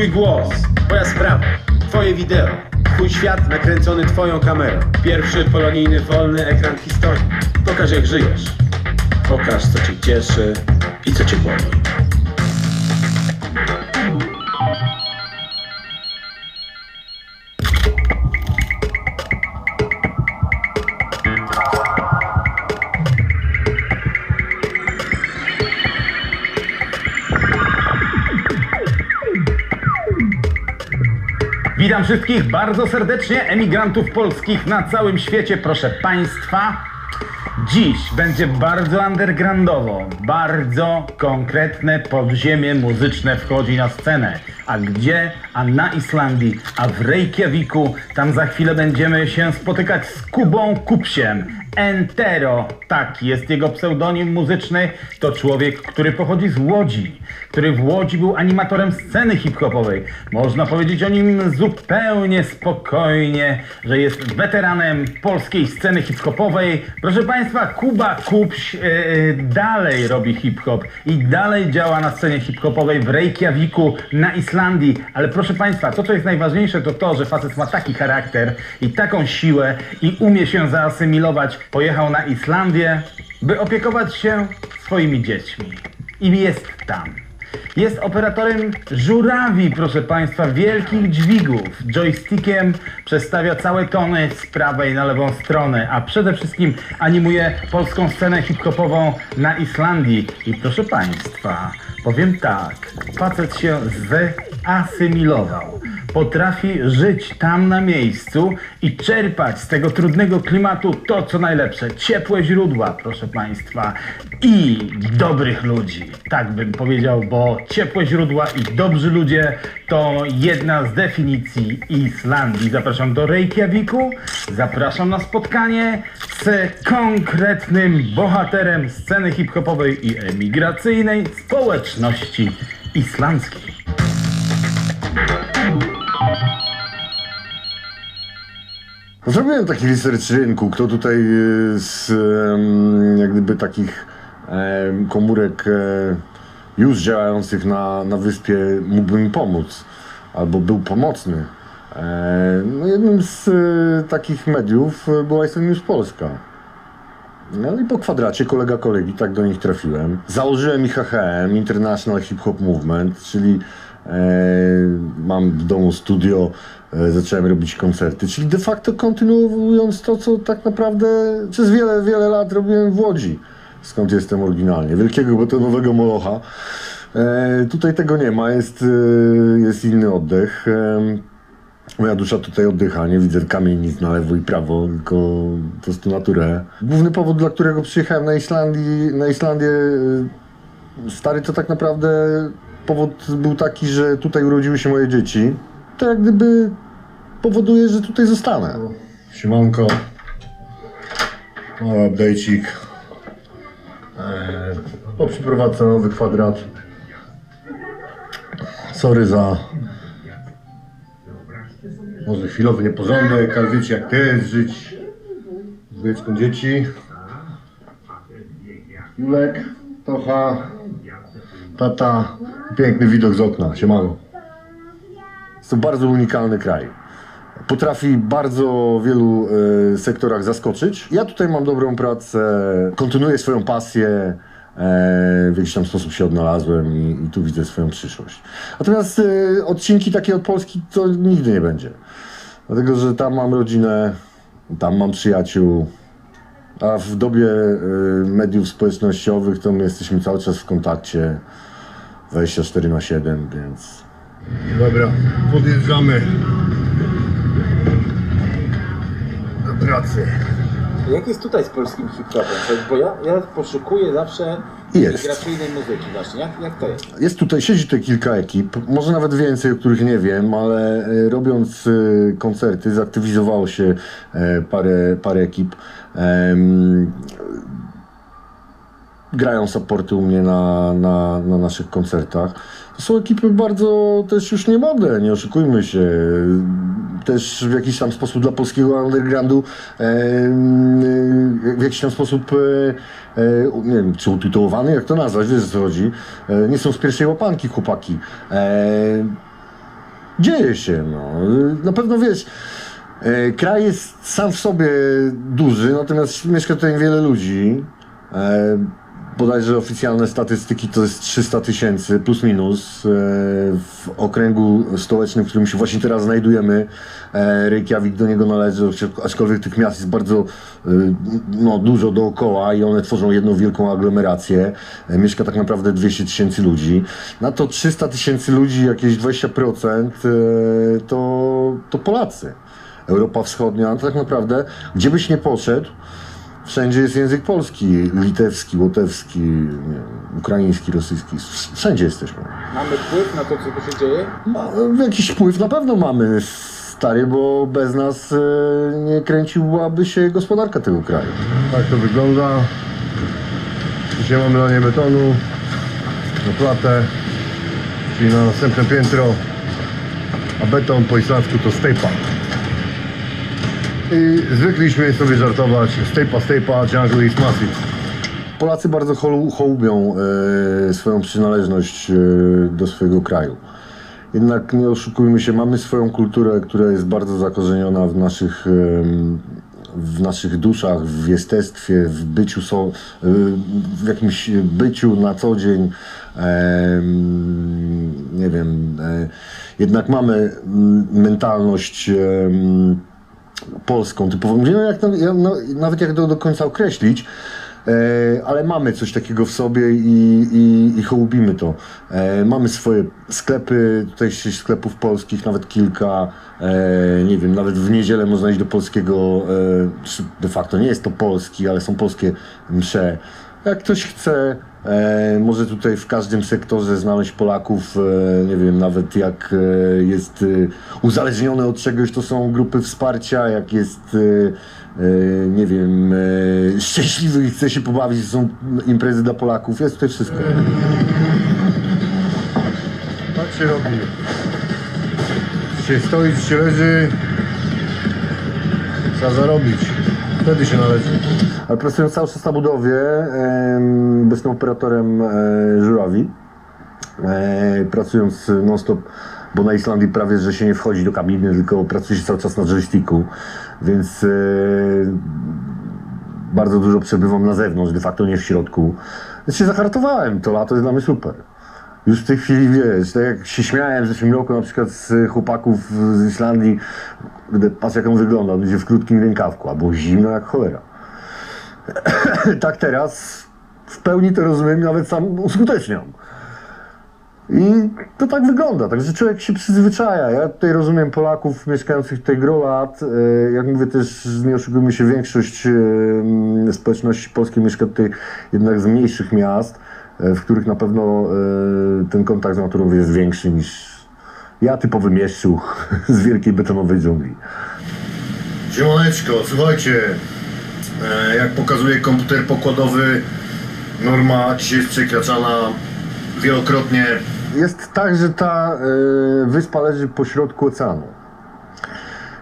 Twój głos, Twoja sprawa, Twoje wideo, Twój świat nakręcony Twoją kamerą. Pierwszy polonijny wolny ekran historii. Pokaż jak żyjesz. Pokaż co Cię cieszy i co Cię boli. Witam wszystkich bardzo serdecznie, emigrantów polskich na całym świecie, proszę Państwa. Dziś będzie bardzo undergroundowo, bardzo konkretne podziemie muzyczne wchodzi na scenę. A gdzie? A na Islandii, a w Reykjaviku. Tam za chwilę będziemy się spotykać z Kubą Kupsiem. Entero, tak jest jego pseudonim muzyczny. To człowiek, który pochodzi z Łodzi, który w Łodzi był animatorem sceny hip-hopowej. Można powiedzieć o nim zupełnie spokojnie, że jest weteranem polskiej sceny hip-hopowej. Proszę Państwa, Kuba Kupś e, dalej robi hip-hop i dalej działa na scenie hip-hopowej w Reykjaviku na Islandii. Ale proszę Państwa, to co jest najważniejsze to to, że facet ma taki charakter i taką siłę i umie się zaasymilować. Pojechał na Islandię, by opiekować się swoimi dziećmi. I jest tam. Jest operatorem żurawi, proszę Państwa, wielkich dźwigów. Joystickiem przestawia całe tony z prawej na lewą stronę, a przede wszystkim animuje polską scenę hip-hopową na Islandii. I proszę Państwa, powiem tak, facet się zaasymilował. Potrafi żyć tam na miejscu i czerpać z tego trudnego klimatu to, co najlepsze. Ciepłe źródła, proszę Państwa, i dobrych ludzi. Tak bym powiedział, bo ciepłe źródła i dobrzy ludzie to jedna z definicji Islandii. Zapraszam do Reykjaviku, zapraszam na spotkanie z konkretnym bohaterem sceny hip-hopowej i emigracyjnej społeczności islandzkiej. Zrobiłem taki research rynku, kto tutaj e, z jak gdyby takich komórek e, już działających na, na wyspie mógłby mi pomóc, albo był pomocny. E, No jednym z takich mediów była News Polska. No i po kwadracie kolega kolegi, tak do nich trafiłem. Założyłem IHHM, International Hip Hop Movement, czyli e, mam w domu studio, e, zacząłem robić koncerty, czyli de facto kontynuując to, co tak naprawdę przez wiele, wiele lat robiłem w Łodzi, skąd jestem oryginalnie. Wielkiego betonowego molocha. E, tutaj tego nie ma, jest, e, jest inny oddech. Moja dusza tutaj oddycha, nie widzę kamienic na lewo i prawo, tylko po prostu naturę. Główny powód, dla którego przyjechałem na, Islandii, na Islandię, y, stary, to tak naprawdę powód był taki, że tutaj urodziły się moje dzieci. To jak gdyby powoduje, że tutaj zostanę. Siemanko. Mały update'cik. Eee, po nowy kwadrat. Sorry za może chwilowy nieporządek, ale wiecie jak to jest żyć dwójeczką dzieci. Julek, Tocha, tata, piękny widok z okna, siemano. Jest to bardzo unikalny kraj. Potrafi bardzo wielu e, sektorach zaskoczyć. Ja tutaj mam dobrą pracę, kontynuuję swoją pasję, w jakiś tam sposób się odnalazłem i, i tu widzę swoją przyszłość. Natomiast e, odcinki takie od Polski to nigdy nie będzie. Dlatego, że tam mam rodzinę, tam mam przyjaciół, a w dobie e, mediów społecznościowych to my jesteśmy cały czas w kontakcie 24 na 7, więc... Dobra, podjeżdżamy do pracy. Jak jest tutaj z polskim hip-hopem? Bo ja, ja poszukuję zawsze Jest. migracyjnej muzyki właśnie. Jak, jak to jest? Jest tutaj, siedzi tutaj kilka ekip, może nawet więcej, o których nie wiem, ale e, robiąc e, koncerty zaktywizowało się e, parę, parę ekip. Grają supporty u mnie na, na, na naszych koncertach. To są ekipy bardzo też już nie młode, nie oszukujmy się. Też w jakiś tam sposób dla polskiego undergroundu em, w jakiś tam sposób e, e, nie wiem, czy utytułowany, jak to nazwać, wiesz co chodzi. E, nie są z pierwszej łapanki chłopaki. E, dzieje się. No. Na pewno wiesz, e, kraj jest sam w sobie duży, natomiast mieszka tutaj wiele ludzi. Bodajże oficjalne statystyki to jest 300 tysięcy plus minus e, w okręgu stołecznym, w którym się właśnie teraz znajdujemy. E, Reykjavik do niego należy, aczkolwiek tych miast jest bardzo e, no, dużo dookoła i one tworzą jedną wielką aglomerację. Mieszka tak naprawdę 200 tysięcy ludzi. Na to 300 tysięcy ludzi, jakieś 20% e, to, to Polacy. Europa Wschodnia, no tak naprawdę, gdzie byś nie poszedł, Wszędzie jest język polski, litewski, łotewski, nie ukraiński, rosyjski. Wszędzie jesteśmy. Mamy wpływ na to, co tu się dzieje? Ma, jakiś wpływ na pewno mamy, stary, bo bez nas e, nie kręciłaby się gospodarka tego kraju. Tak to wygląda. Dzisiaj mamy lanie betonu na platę, czyli na następne piętro, a beton po islandzku to stejpa. I zwykliśmy sobie żartować stejpa, stejpa, jungle is massive. Polacy bardzo holu- hołubią e, swoją przynależność e, do swojego kraju. Jednak nie oszukujmy się, mamy swoją kulturę, która jest bardzo zakorzeniona w naszych, em, w naszych duszach, w jestestwie, w byciu, so, e, w jakimś byciu na co dzień. Nie wiem, e, jednak mamy mentalność polską, typową. Nie wiem, jak, no, nawet jak to do końca określić, e, ale mamy coś takiego w sobie i, i, i to. E, mamy swoje sklepy, tutaj się sklepów polskich, nawet kilka. E, nie wiem, nawet w niedzielę można iść do polskiego, e, de facto nie jest to polski, ale są polskie msze. Jak ktoś chce, e, może tutaj w każdym sektorze znaleźć Polaków, e, nie wiem, nawet jak e, jest e, uzależniony od czegoś, to są grupy wsparcia, jak jest, e, e, nie wiem, e, szczęśliwy i chce się pobawić, są imprezy dla Polaków, jest tutaj wszystko. Tak się robi. Się stoi, się leży, trzeba zarobić. Wtedy się należy. Ale pracując cały czas na budowie, em, bo jestem operatorem e, żurawi, e, pracując non-stop, bo na Islandii prawie, że się nie wchodzi do kabiny, tylko pracuje się cały czas na joysticku, więc e, bardzo dużo przebywam na zewnątrz, de facto nie w środku. Więc się zahartowałem, to lato jest dla mnie super. Już w tej chwili wiesz, tak jak się śmiałem w zeszłym roku na przykład z chłopaków z Islandii, kurde, patrz jak on wygląda, będzie w krótkim rękawku, a było zimno jak cholera. tak teraz w pełni to rozumiem, nawet sam uskuteczniam. I to tak wygląda, także człowiek się przyzwyczaja. Ja tutaj rozumiem Polaków mieszkających tutaj gro lat. E, Jak mówię też, nie oszukujmy się, większość e, społeczności polskiej mieszka tutaj jednak z mniejszych miast, w których na pewno e, ten kontakt z naturą jest większy niż ja, typowy mieszczuch z wielkiej betonowej dżungli. Siemaneczko, słuchajcie, e, jak pokazuje komputer pokładowy, norma dzisiaj jest przekraczana wielokrotnie. Jest tak, że ta e, wyspa leży pośrodku oceanu.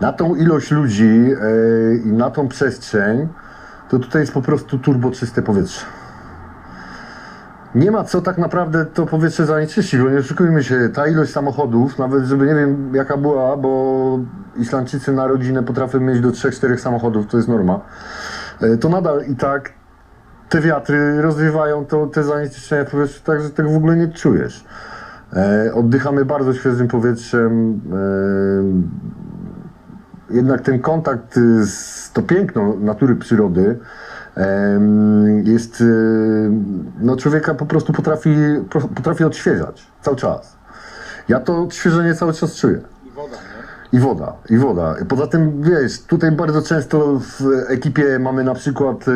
Na tą ilość ludzi e, i na tą przestrzeń, to tutaj jest po prostu turbo czyste powietrze. Nie ma co tak naprawdę to powietrze zanieczyścić, bo nie oszukujmy się, ta ilość samochodów, nawet żeby nie wiem jaka była, bo Islandczycy na rodzinę potrafią mieć do 3-4 samochodów, to jest norma, e, to nadal i tak te wiatry rozwiewają to, te zanieczyszczenia powietrza tak, że tego w ogóle nie czujesz. E, oddychamy bardzo świeżym powietrzem. E, jednak ten kontakt z to piękno natury przyrody jest, y, no człowieka po prostu potrafi, potrafi odświeżać cały czas. Ja to odświeżenie cały czas czuję. I woda, nie? I woda, i woda. Poza tym, wiesz, tutaj bardzo często w ekipie mamy na przykład e,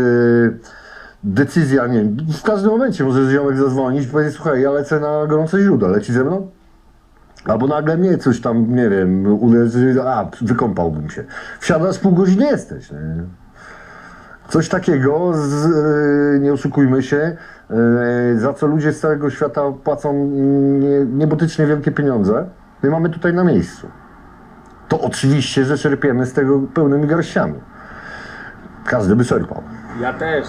decyzja, nie wiem, w każdym momencie może ziomek zadzwonić i powiedzieć, słuchaj, ja lecę na gorące źródła, leci ze mną? Albo nagle mnie coś tam, nie wiem, uderzy, a, wykąpałbym się. Wsiadasz, pół godziny jesteś, nie? Coś takiego, z, e, nie oszukujmy się, e, za co ludzie z całego świata płacą mm, nie, niebotycznie wielkie pieniądze. My mamy tutaj na miejscu to oczywiście, że czerpiemy z tego pełnymi garściami. Każdy by czerpał. Ja też.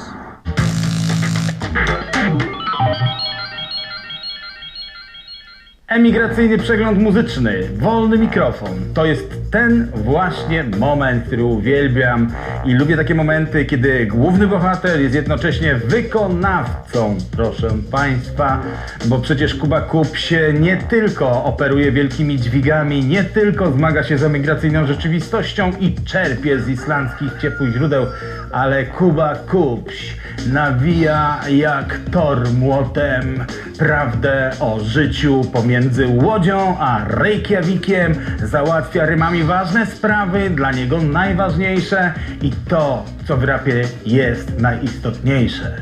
Emigracyjny przegląd muzyczny, wolny mikrofon. To jest ten właśnie moment, który uwielbiam i lubię takie momenty, kiedy główny bohater jest jednocześnie wykonawcą, proszę Państwa, bo przecież Kuba Kup się nie tylko operuje wielkimi dźwigami, nie tylko zmaga się z emigracyjną rzeczywistością i czerpie z islandzkich ciepłych źródeł, ale Kuba Kupś nawija jak tor młotem prawdę o życiu pomiędzy Łodzią a Reykjavikiem, załatwia rymami ważne sprawy, dla niego najważniejsze i to, co w rapie jest najistotniejsze.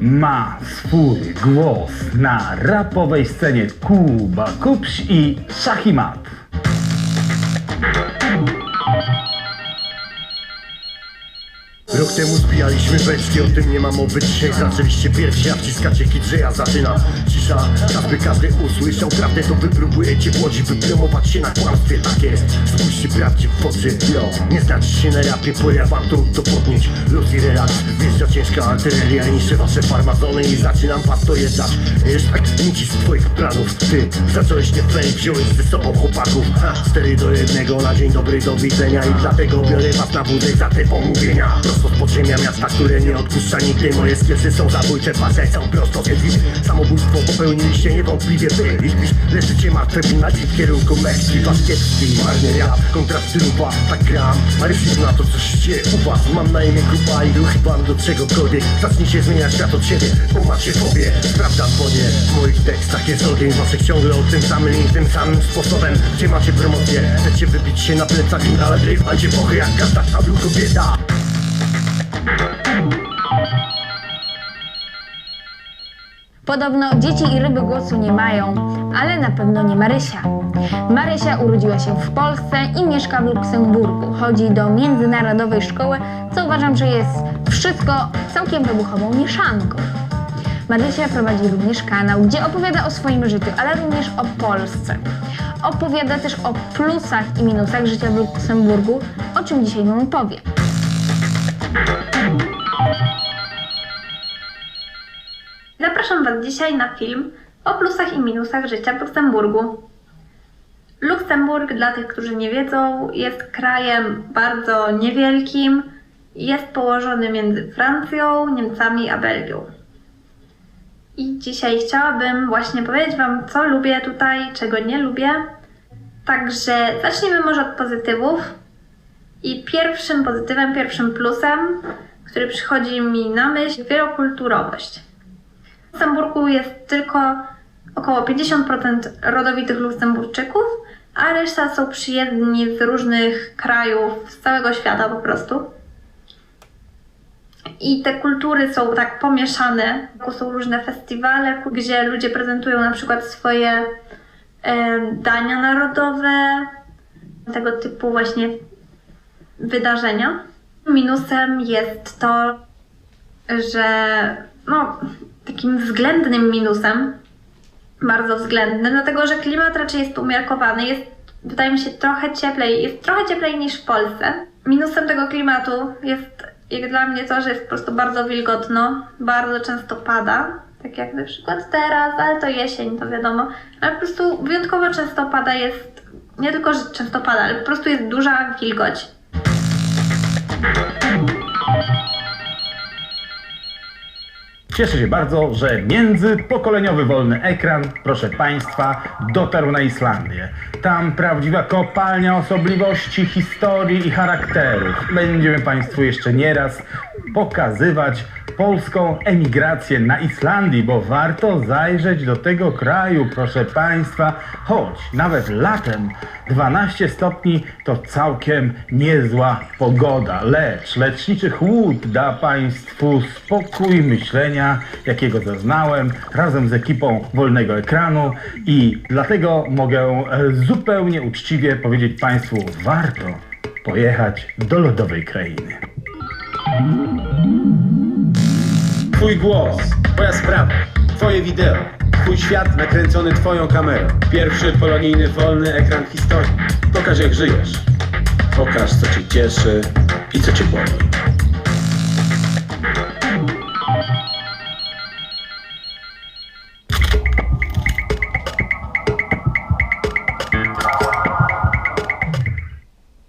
Ma swój głos na rapowej scenie Kuba Kupś i Shahimat. Temu zbijaliśmy beczki, o tym nie ma mowy Dzisiaj. Zaczęliście pierwsi, a wciskacie kit, że ja zaczynam. Cisza, by każdy usłyszał prawdę To wypróbujecie w łodzi, wypromować się na kłamstwie. Tak jest, spójrzcie prawdzie w oczy Yo, nie znacie się na rapie, bo ja wam to udowodnić Luz i relaks, wjeżdża ciężka artyleria Niszczę wasze farmazony i zaczynam was dojeżdżać. Jest tak nici z twoich planów. Ty zacząłeś nie play, wziąłeś ze sobą chłopaków. Ha, Cztery do jednego na dzień dobry do widzenia I dlatego biorę was na wózek za te pomówienia Prosto podziemia miasta, które nie odpuszcza nigdy. Moje skresy są zabójcze, wasze są prosto Edwin Samobójstwo popełniliście niewątpliwie wy śpisz, leżycie martwe winać w kierunku Meksyki Wasz kiepski, marny rap, kontra stylupa Tak gram, Marysiu na to coś się u was. Mam na imię grupa i ruch wam do czegokolwiek. Zacznijcie zmieniać świat od siebie, bo macie fobie Sprawdzam, bo nie w moich tekstach jest ogień. Waszych ciągle o tym samym i tym samym sposobem. Gdzie macie promocję, chcecie wybić się na plecach Ale drift macie pochy jak każda ta kobieta Podobno dzieci i ryby głosu nie mają, ale na pewno nie Marysia. Marysia urodziła się w Polsce i mieszka w Luksemburgu. Chodzi do międzynarodowej szkoły, co uważam, że jest wszystko całkiem wybuchową mieszanką. Marysia prowadzi również kanał, gdzie opowiada o swoim życiu, ale również o Polsce. Opowiada też o plusach i minusach życia w Luksemburgu, o czym dzisiaj Wam powiem. Zapraszam Was dzisiaj na film o plusach i minusach życia w Luksemburgu. Luksemburg, dla tych, którzy nie wiedzą, jest krajem bardzo niewielkim. Jest położony między Francją, Niemcami a Belgią. I dzisiaj chciałabym właśnie powiedzieć Wam, co lubię tutaj, czego nie lubię. Także zacznijmy może od pozytywów. I pierwszym pozytywem, pierwszym plusem, który przychodzi mi na myśl, wielokulturowość. Luksemburgu jest tylko około 50% rodowitych Luksemburczyków, a reszta są przyjezdni z różnych krajów, z całego świata po prostu. I te kultury są tak pomieszane. Są różne festiwale, gdzie ludzie prezentują na przykład swoje e, dania narodowe, tego typu właśnie wydarzenia. Minusem jest to, że no, takim względnym minusem, bardzo względnym, dlatego że klimat raczej jest umiarkowany, jest wydaje mi się trochę cieplej, jest trochę cieplej niż w Polsce. Minusem tego klimatu jest jak dla mnie to, że jest po prostu bardzo wilgotno, bardzo często pada, tak jak na przykład teraz, ale to jesień, to wiadomo, ale po prostu wyjątkowo często pada jest, nie tylko, że często pada, ale po prostu jest duża wilgoć. Cieszę się bardzo, że międzypokoleniowy wolny ekran, proszę Państwa, dotarł na Islandię. Tam prawdziwa kopalnia osobliwości, historii i charakterów. Będziemy Państwu jeszcze nieraz pokazywać polską emigrację na Islandii, bo warto zajrzeć do tego kraju, proszę Państwa, choć nawet latem 12 stopni to całkiem niezła pogoda, lecz leczniczy chłód da Państwu spokój myślenia, jakiego zaznałem razem z ekipą Wolnego Ekranu i dlatego mogę e, zupełnie uczciwie powiedzieć Państwu, warto pojechać do lodowej krainy. Twój głos, twoja sprawa, twoje wideo, twój świat nakręcony twoją kamerą. Pierwszy polonijny wolny ekran historii. Pokaż jak żyjesz. Pokaż co cię cieszy i co cię boli.